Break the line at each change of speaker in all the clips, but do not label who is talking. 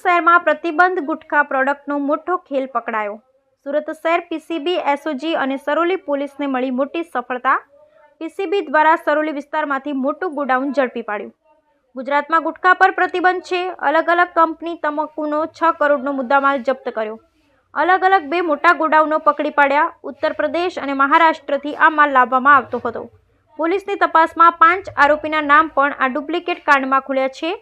શહેરમાં પ્રતિબંધ ગુટખા પ્રોડક્ટનો મોટો ખેલ પકડાયો. સુરત શહેર પીસીબી, એસઓજી અને સરોલી પોલીસને મળી મોટી સફળતા. પીસીબી દ્વારા સરોલી વિસ્તારમાંથી મોટું ગોડાઉન ઝડપી પાડ્યું. ગુજરાતમાં ગુટખા પર પ્રતિબંધ છે. અલગ અલગ કંપની તમાકુનો છ કરોડનો મુદ્દામાલ જપ્ત કર્યો. અલગ અલગ બે મોટા ગોડાઉનો પકડી પાડ્યા. ઉત્તર પ્રદેશ અને મહારાષ્ટ્રથી આ માલ લાવવામાં આવતો હતો. પોલીસની તપાસમાં પાંચ આરોપીના નામ પણ આ ડુપ્લિકેટ કાંડમાં ખુલ્યા છે.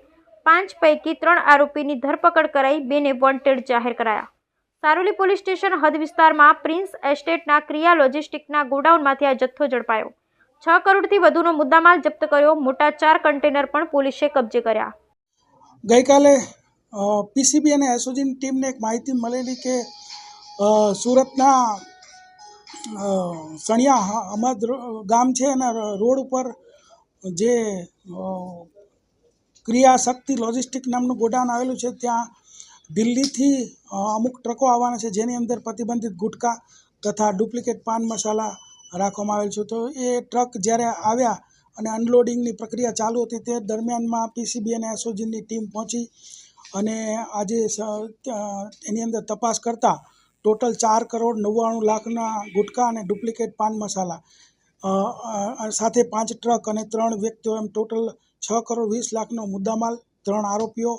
પાંચ પૈકી ત્રણ આરોપીની ધરપકડ કરાઈ, બેને વોન્ટેડ જાહેર કરાયા. સારોલી પોલીસ સ્ટેશન હદ વિસ્તારમાં પ્રિન્સ એસ્ટેટના ક્રિયા લોજિસ્ટિકના ગોડાઉનમાંથી આ જથ્થો ઝડપાયો. છ કરોડથી વધુનો મુદ્દામાલ જપ્ત કર્યો, મોટા ચાર કન્ટેનર પણ પોલીસે કબજે કર્યા.
ગઈકાલે પીસીબી અને એસઓજીની ટીમને એક માહિતી મળેલી કે સુરતના સણિયા અમદ ગામ છે એના રોડ ઉપર જે અ, ક્રિયા શક્તિ લોજિસ્ટિક નામનું ગોડાઉન આવેલું છે. ત્યાં દિલ્હીથી અમુક ટ્રકો આવવાના છે જેની અંદર પ્રતિબંધિત ગુટકા તથા ડુપ્લિકેટ પાન મસાલા રાખવામાં આવેલ છે. તો એ ટ્રક જ્યારે આવ્યા અને અનલોડિંગની પ્રક્રિયા ચાલુ હતી તે દરમિયાનમાં પીસીબી અને એસઓજીની ટીમ પહોંચી અને આજે એની અંદર તપાસ કરતાં ટોટલ ચાર કરોડ નવ્વાણું લાખના ગુટકા અને ડુપ્લિકેટ પાન મસાલા સાથે પાંચ ટ્રક અને ત્રણ વ્યક્તિઓ એમ ટોટલ છ કરોડ વીસ લાખનો મુદ્દામાલ ત્રણ આરોપીઓ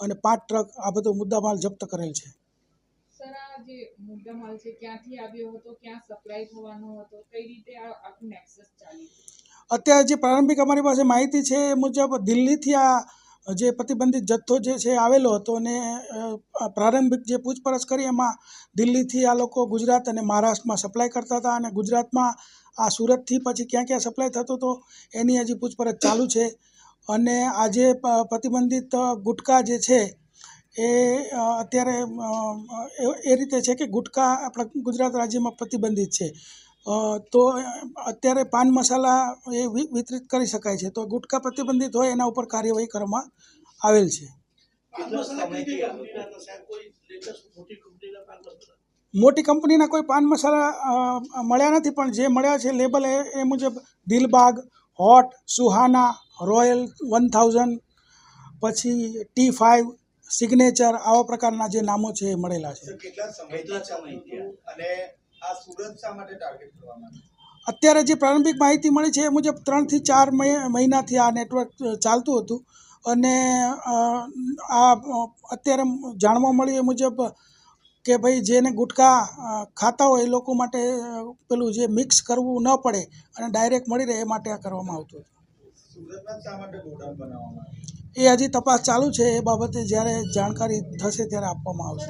અને પાંચ ટ્રક આ બધો મુદ્દામાલ જપ્ત કરેલ છે. અત્યારે જે પ્રારંભિક અમારી પાસે માહિતી છે એ મુજબ દિલ્હીથી આ જે પ્રતિબંધિત જથ્થો જે છે આવેલો હતો અને પ્રારંભિક જે પૂછપરછ કરી એમાં દિલ્હીથી આ લોકો ગુજરાત અને મહારાષ્ટ્રમાં સપ્લાય કરતા હતા અને ગુજરાતમાં આ સુરતથી પછી ક્યાં ક્યાં સપ્લાય થતો હતો એની હજી પૂછપરછ ચાલુ છે. અને આજે પ્રતિબંધિત ગુટકા જે છે એ અત્યારે એ- રીતે છે કે ગુટકા આપણા ગુજરાત રાજ્યમાં પ્રતિબંધિત છે. તો અત્યારે પાન મસાલા એ વિતરિત કરી શકાય છે. તો ગુટકા પ્રતિબંધિત હોય એના ઉપર કાર્યવાહી કરવામાં આવેલ છે. મોટી કંપનીના કોઈ પાન મસાલા મળ્યા નથી પણ જે મળ્યા છે લેબલ એ એ મુજબ Dilbagh hot Suhana royal one thousand પછી ટી ફાઇવ સિગ્નેચર આવા પ્રકારના જે નામો છે એ મળેલા છે? અત્યારે જે પ્રારંભિક માહિતી મળી છે એ મુજબ ત્રણથી ચાર મહિ- મહિનાથી આ નેટવર્ક ચાલતું હતું. અને આ અત્યારે જાણવા મળ્યું એ મુજબ કે ભાઈ જેને ગુટખા ખાતા હોય એ લોકો માટે પેલું જે મિક્સ કરવું ન પડે અને ડાયરેક્ટ મળી રહે એ માટે આ કરવામાં આવતું હતું. એ હજી તપાસ ચાલુ છે એ બાબતે જ્યારે જાણકારી થશે ત્યારે આપવામાં આવશે.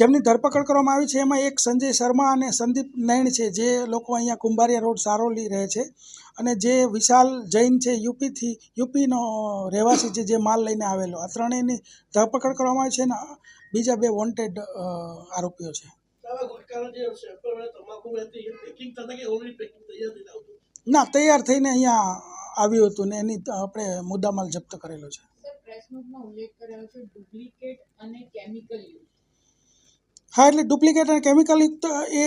જેમની ધરપકડ કરવામાં આવી છે
એમાં એક સંજય શર્મા અને સંદીપ નૈણ છે જે લોકો અહીંયા કુંભારિયા રોડ સારોલી રહે છે. અને જે વિશાલ જૈન છે યુપીથી યુપીનો રહેવાસી છે જે માલ લઈને આવેલો. આ ત્રણેયની ધરપકડ કરવામાં આવી છે અને બીજા બે વોન્ટેડ આરોપીઓ છે. ના તૈયાર થઈને અહીંયા આવ્યું હતું ને એની આપણે મુદ્દામાલ જપ્ત કરેલો છે.
પ્રેસ નોટમાં ઉલ્લેખ કર્યો છે ડુપ્લિકેટ અને કેમિકલ યુઝ
હા એટલે ડુપ્લિકેટ અને કેમિકલયુક્ત એ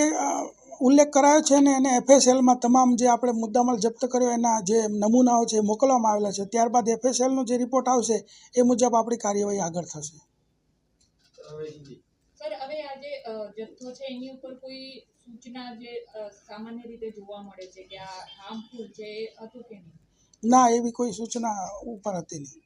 ઉલ્લેખ કરાયો છે ને એને એફએસએલમાં તમામ જે આપણે મુદ્દામાલ જપ્ત કર્યો એના જે નમૂનાઓ છે મોકલવામાં આવેલા છે. ત્યારબાદ એફએસએલનો જે રિપોર્ટ આવશે એ મુજબ આપણી કાર્યવાહી આગળ થશે.
સર હવે આ જે જથ્થો છે એની ઉપર કોઈ સૂચના જે સામાન્ય રીતે જોવા મળે છે કે આ હાર્મફુલ છે હતું કે નહીં?
ના એવી કોઈ સૂચના ઉપર હતી નહીં.